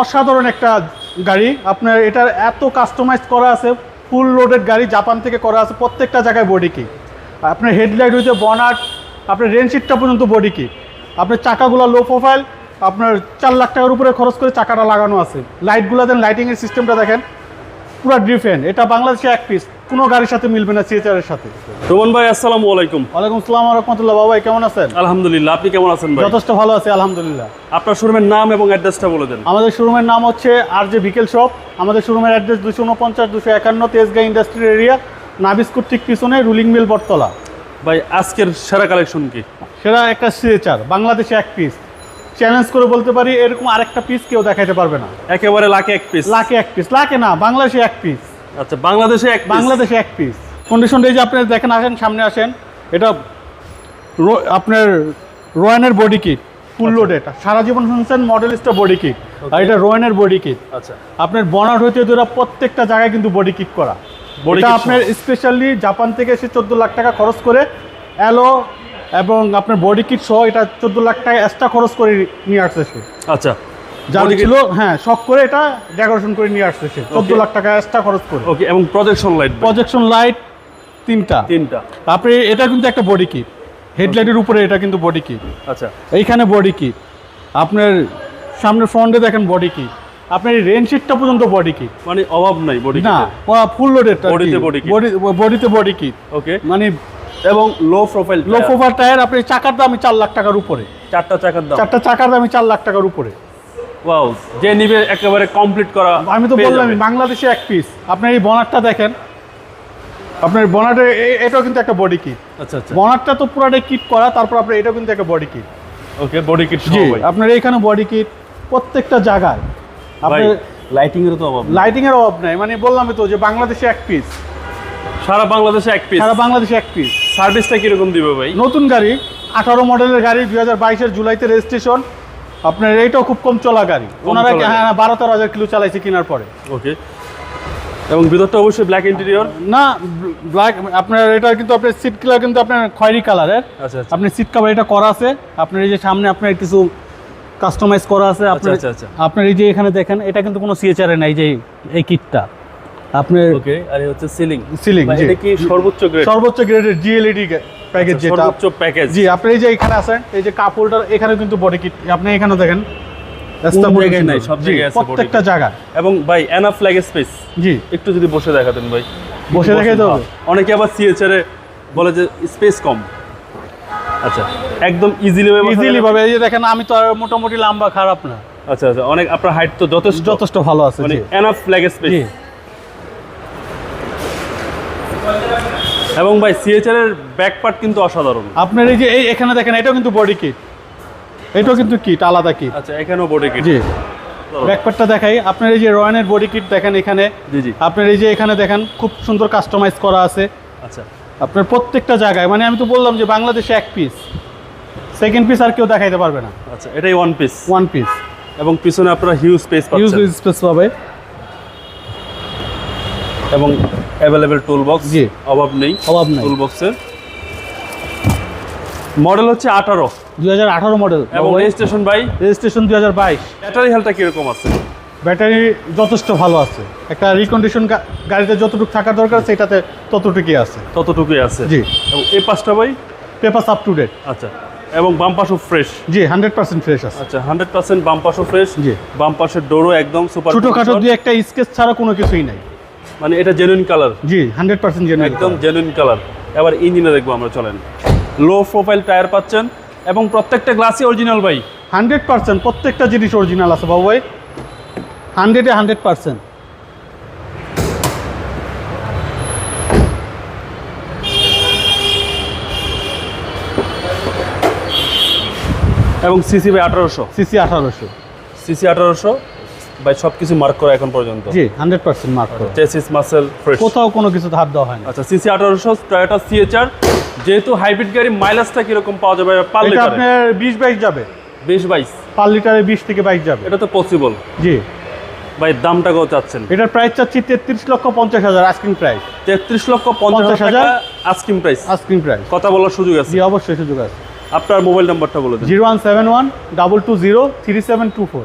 অসাধারণ একটা গাড়ি। আপনার এটার এত কাস্টমাইজ করা আছে ফুল লোডেড গাড়ি জাপান থেকে করা আছে, প্রত্যেকটা জায়গায় বডি কি আপনার হেডলাইট হয়েছে বনাট আপনার রেনশিটটা পর্যন্ত বডি কি আপনার চাকাগুলো লো প্রোফাইল আপনার চার লাখ টাকার উপরে খরচ করে চাকাটা লাগানো আছে। লাইটগুলো দেন লাইটিংয়ের সিস্টেমটা দেখেন, পুরো ডিফারেন্ট এটা বাংলাদেশে এক পিস কোনো গাড়ির সাথে মিলবে না সিএচআরের সাথে। রোমান ভাই আসসালামু আলাইকুম। ওয়ালাইকুম আসসালাম রহমতুল্লাহ। বাবাই কেমন আছেন? আলহামদুলিল্লাহ আপনি কেমন আছেন ভাই? যথেষ্ট ভালো আছি আলহামদুলিল্লাহ। আপনার শোরুমের নাম এবং অ্যাড্রেসটা বলে দেন। আমাদের শোরুমের নাম হচ্ছে আর জে বিকেল শপ। আমাদের শোরুমের অ্যাড্রেস দুশো উনপঞ্চাশ দুশো একান্ন তেজগাঁ ইন্ডাস্ট্রিয়াল এরিয়া নাবিস্কুট ঠিক পিছনে রুলিং মিল বটতলা। ভাই আজকের সেরা কালেকশন কি? সেরা একটা সিএচআর বাংলাদেশে এক পিস চ্যালেঞ্জ করে বলতে পারি এরকম আরেকটা পিস কেউ দেখাতে পারবে না। একেবারে লাখে এক পিস লাখে এক পিস লাখে না বাংলাদেশে এক পিস আচ্ছা বাংলাদেশে এক বাংলাদেশে এক পিস কন্ডিশনটা এই যে আপনি দেখেন আসেন সামনে আসেন। এটা আপনার রোয়ানের বডি কিট ফুল লোডেড সারা জীবন শুনছেন মডেলিস্টা বডি কিট আর এটা রোয়ানের বডি কিট আচ্ছা। আপনার বনাট হইতে ধরে প্রত্যেকটা জায়গায় কিন্তু বডি কিট করা। এটা আপনার স্পেশালি জাপান থেকে এসে চোদ্দ লাখ টাকা খরচ করে অ্যালো এবং আপনার বডি কিট সহ এটা চোদ্দ লাখ টাকা এক্সট্রা খরচ করে নিয়ে আসছে সে। আচ্ছা। ছিল হ্যাঁ শখ করে এটা ডেকোরেশন করে নিয়ে আসছে চোদ্দ লাখ টাকা এক্সট্রা খরচ করে। ওকে এবং প্রজেকশন লাইট প্রজেকশন লাইট তিনটা। তিনটা। তারপরে এটা কিন্তু একটা বডি কিট হেডলাইটের উপরে এটা কিন্তু বডি কিট আচ্ছা। এইখানে বডি কিট আপনার সামনের ফ্রন্টে দেখেন বডি কিট আপনার এই রেন শিটটা পর্যন্ত বডি কিট মানে অভাব নাই বডি না ফুল লোডেড Bodyতে body kit। বডিতে বডি কিট ওকে মানে এবং লো প্রোফাইল লো প্রোফার টায়ার আপনি চাকার দামই চার লাখ টাকার উপরে। চারটা চাকার দাম? চারটা চাকার দামই চার লাখ টাকার উপরে। ওয়াও যে নিবে একেবারে কমপ্লিট করা আমি তো বললাম বাংলাদেশে এক পিস আপনার এই বনারটা দেখেন। আপনার বনারের এটাও কিন্তু একটা বডি কিট আচ্ছা আচ্ছা। বনারটা তো পুরাটাই কিট করা তারপর আপনার এটাও কিন্তু একটা body kit okay body kit জি ভাই আপনার এইখানে বডি কিট প্রত্যেকটা জায়গায়। আপনার লাইটিং এর তো অভাব। লাইটিং এর অভাব নাই। মানে বললামই তো যে বাংলাদেশে এক পিস সারা বাংলাদেশে এক পিস সারা বাংলাদেশে এক পিস সার্ভিসটা কীরকম দিবে ভাই? নতুন গাড়ি আঠারো মডেলের গাড়ি দুই হাজার বাইশের জুলাইতে রেজিস্ট্রেশন আপনার এইটাও খুব কম চলা গাড়ি ওনারা হ্যাঁ বারো তেরো হাজার কিলো চালাইছে কেনার পরে। ওকে। এবং ভিতরটা অবশ্যই ব্ল্যাক ইন্টেরিয়র না ব্ল্যাক আপনার এটা কিন্তু আপনার সিট কালার কিন্তু আপনার খয়েরি কালারের। আচ্ছা আচ্ছা। আপনি সিট কাভার এটা করা আছে। আপনার এই যে সামনে আপনার কিছু কাস্টমাইজ করা আছে। আপনার আচ্ছা, আচ্ছা। আপনার এই যে এখানে দেখেন এটা কিন্তু কোনো সিএচআর নাই যে এই কিটটা আপনার ওকে আর হচ্ছে সিলিং সিলিং এটা কি সর্বোচ্চ গ্রেড সর্বোচ্চ গ্রেডের জিএলইডি প্যাকেজ যেটা সর্বোচ্চ প্যাকেজ জি আপনি এই যে এখানে আছেন এই যে কাপ হোল্ডার এখানে কিন্তু বডি কিট আপনি এখানে দেখেন। নাই, সব জায়গায় আছে প্রত্যেকটা kit। এবং ভাই এনাফ লাগে স্পেস জি। একটু যদি বসে দেখাতেন ভাই। বসে দেখাই তো হ্যাঁ। অনেকে আবার সিএচআর এ বলে যে স্পেস কম। আচ্ছা একদম ইজিলি ইজিলি ভাবে এই যে দেখেন আমি তো মোটামুটি লম্বা খারাপ না। আচ্ছা আচ্ছা অনেক আপনার হাইট তো যথেষ্ট। যথেষ্ট ভালো আছে মানে জি। এনাফ লাগে স্পেস এবং ভাই সিএচআর এর ব্যাক পার্ট কিন্তু অসাধারণ। আপনার এই যে এই এখানে দেখেন এটাও কিন্তু বডি কিট এটাও কিন্তু কিট আলাদা কিট আচ্ছা এখানেও বডি কিট জি। ব্যাকপার্টটা দেখাই। আপনার এই যে রয়্যানের বডি কিট দেখেন এখানে। জি জি। আপনার এই যে এখানে দেখেন খুব সুন্দর কাস্টমাইজ করা আছে। আচ্ছা। আপনার প্রত্যেকটা জায়গায় মানে আমি তো বললাম যে বাংলাদেশে এক পিস সেকেন্ড পিস আর কেউ দেখাইতে পারবে না। আচ্ছা এটাই ওয়ান পিস ওয়ান পিস এবং পিছনে আপনারা হিউজ স্পেস পাচ্ছেন। স্পেস পাবে। এবং অ্যাভেলেবেল টুল বক্স জি। অভাব নেই। অভাব নেই। টুল বক্সের মডেল হচ্ছে আঠারো। দুই হাজার আঠারো মডেল এবং রেজিস্ট্রেশন বাই রেজিস্ট্রেশন দুই হাজার বাইশ। ব্যাটারি হেলথটা কীরকম আছে? ব্যাটারি যথেষ্ট ভালো আছে। একটা রিকন্ডিশন গাড়িতে যতটুকু থাকার দরকার সেটাতে ততটুকুই আছে। ততটুকুই আছে। জি। এবং এই পাঁচটা by paper up to date আচ্ছা। এবং বাম পাশও ফ্রেশ জি হান্ড্রেড পার্সেন্ট ফ্রেশ আছে। আচ্ছা হান্ড্রেড পার্সেন্ট বাম পাশও ফ্রেশ জি। বাম পাশের ডোরও একদম সুপার ছোটোখাটো দিয়ে একটা স্কেচ ছাড়া কোনো কিছুই নাই। মানে এটা জেনুইন কালার জি হান্ড্রেড পার্সেন্ট জেনুইন একদম জেনুইন কালার এবার ইঞ্জিনে দেখব আমরা চলেন। লো প্রোফাইল টায়ার পাচ্ছেন এবং প্রত্যেকটা গ্লাসই অরিজিনাল ভাই। হান্ড্রেড পার্সেন্ট প্রত্যেকটা জিনিস অরিজিনাল আছে বাবু ভাই হান্ড্রেডে হান্ড্রেড পার্সেন্ট। এবং সিসি ভাই আঠারোশো। সিসি আঠারোশো। সিসি আঠারোশো। ভাই সব কিছু মার্ক করা এখন পর্যন্ত। জি হান্ড্রেড পার্সেন্ট মার্ক করো। চেসিস মাসেল ফ্রেশ কোথাও কোনো কিছু ধার দেওয়া হয় না আচ্ছা সিসি আঠারোশো টয়োটা সিএচআর যেহেতু হাইব্রিড গাড়ি মাইলেজটা কীরকম পাওয়া যাবে পার এটা আপনার বিশ বাইশ যাবে। বিশ বাইশ। পার লিটারে বিশ থেকে বাইশ যাবে। এটা তো পসিবল জি। ভাই দামটা কত চাচ্ছেন? এটার প্রাইস চাচ্ছি তেত্রিশ লক্ষ পঞ্চাশ হাজার আস্কিং প্রাইস তেত্রিশ লক্ষ পঞ্চাশ হাজার আস্কিম প্রাইস আস্কিং প্রাইস কথা বলার সুযোগ আছে? জি অবশ্যই সুযোগ আছে। আপনার মোবাইল নাম্বারটা বলে দিন। Zero one seven one double two zero three seven two four